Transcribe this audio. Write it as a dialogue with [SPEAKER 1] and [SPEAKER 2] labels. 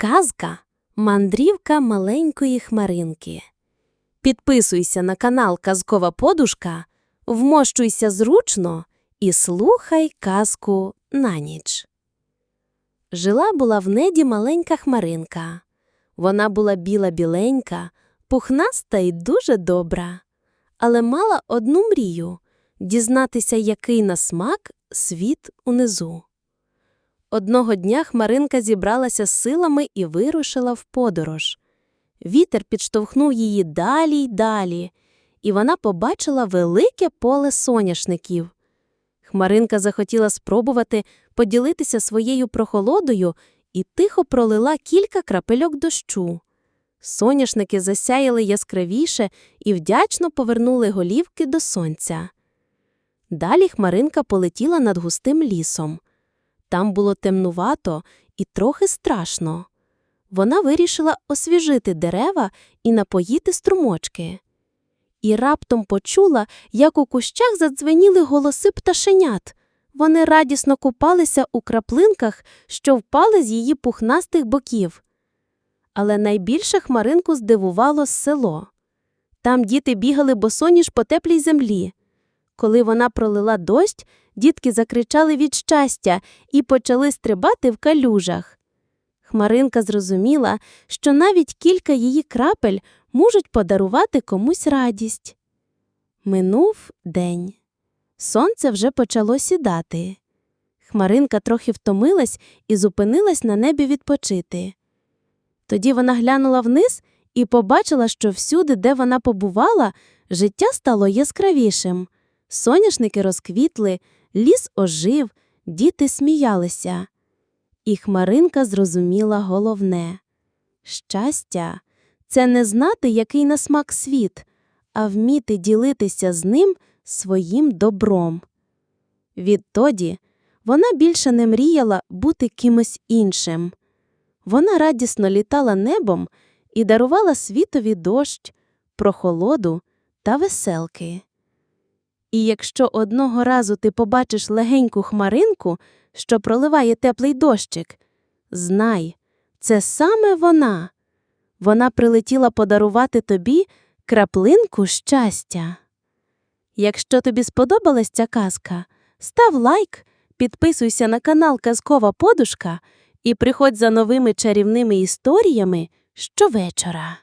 [SPEAKER 1] Казка Мандрівка маленької хмаринки. Підписуйся на канал Казкова Подушка, вмощуйся зручно і слухай казку на ніч. Жила була в неді маленька хмаринка. Вона була біла-біленька, пухнаста і дуже добра, але мала одну мрію дізнатися, який на смак світ унизу. Одного дня Хмаринка зібралася з силами і вирушила в подорож. Вітер підштовхнув її далі й далі, і вона побачила велике поле соняшників. Хмаринка захотіла спробувати поділитися своєю прохолодою і тихо пролила кілька крапельок дощу. Соняшники засяяли яскравіше і вдячно повернули голівки до сонця. Далі Хмаринка полетіла над густим лісом. Там було темнувато і трохи страшно. Вона вирішила освіжити дерева і напоїти струмочки. І раптом почула, як у кущах задзвеніли голоси пташенят. Вони радісно купалися у краплинках, що впали з її пухнастих боків. Але найбільше хмаринку здивувало село. Там діти бігали босоніж по теплій землі. Коли вона пролила дощ, дітки закричали від щастя і почали стрибати в калюжах. Хмаринка зрозуміла, що навіть кілька її крапель можуть подарувати комусь радість. Минув день. Сонце вже почало сідати. Хмаринка трохи втомилась і зупинилась на небі відпочити. Тоді вона глянула вниз і побачила, що всюди, де вона побувала, життя стало яскравішим. Соняшники розквітли, ліс ожив, діти сміялися. І Хмаринка зрозуміла головне щастя це не знати, який на смак світ, а вміти ділитися з ним своїм добром. Відтоді вона більше не мріяла бути кимось іншим. Вона радісно літала небом і дарувала світові дощ, прохолоду та веселки. І якщо одного разу ти побачиш легеньку хмаринку, що проливає теплий дощик, знай, це саме вона. Вона прилетіла подарувати тобі краплинку щастя. Якщо тобі сподобалась ця казка, став лайк, підписуйся на канал Казкова Подушка і приходь за новими чарівними історіями щовечора.